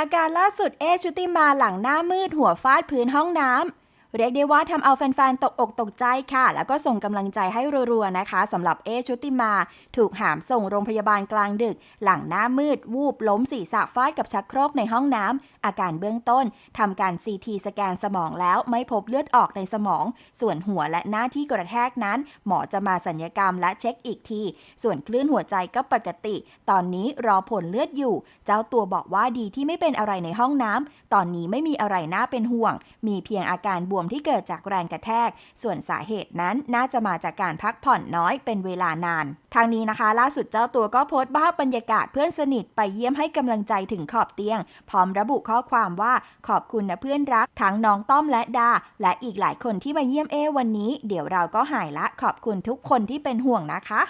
อาการล่าสุดเอชุติมาหลังหน้ามืดหัวฟาดพื้นห้องน้ำเรียกได้ว่าทำเอาแฟนๆ ตกอกตกใจค่ะ แล้วก็ส่งกำลังใจให้รัวๆนะคะสำหรับเอชุติมา ถูกหามส่งโรงพยาบาลกลางดึก หลังหน้ามืดวูบล้มศีรษะฟาดกับชักโครกในห้องน้ำอาการเบื้องต้นทำการซีทีสแกนสมองแล้วไม่พบเลือดออกในสมอง ส่วนหัวและหน้าที่กระแทกนั้น หมอจะมาสัญญกรรมและเช็คอีกที ส่วนคลื่นหัวใจก็ปกติ ตอนนี้รอผลเลือดอยู่ เจ้าตัวบอกว่าดีที่ไม่เป็นอะไรในห้องน้ำตอนนี้ไม่มีอะไรน่าเป็นห่วง มีเพียงอาการบวมที่เกิดจากแรงกระแทก ส่วนสาเหตุนั้นน่าจะมาจากการพักผ่อนน้อยเป็นเวลานาน ทางนี้นะคะ ล่าสุดเจ้าตัวก็โพสต์ภาพบรรยากาศเพื่อนสนิทไปเยี่ยมให้กำลังใจถึงขอบเตียง พร้อมระบุข้อความว่าขอบคุณนะเพื่อนรักทั้งน้องต้อมและดา และอีกหลายคนที่มาเยี่ยมเอวันนี้ เดี๋ยวเราก็หายละ ขอบคุณทุกคนที่เป็นห่วงนะคะ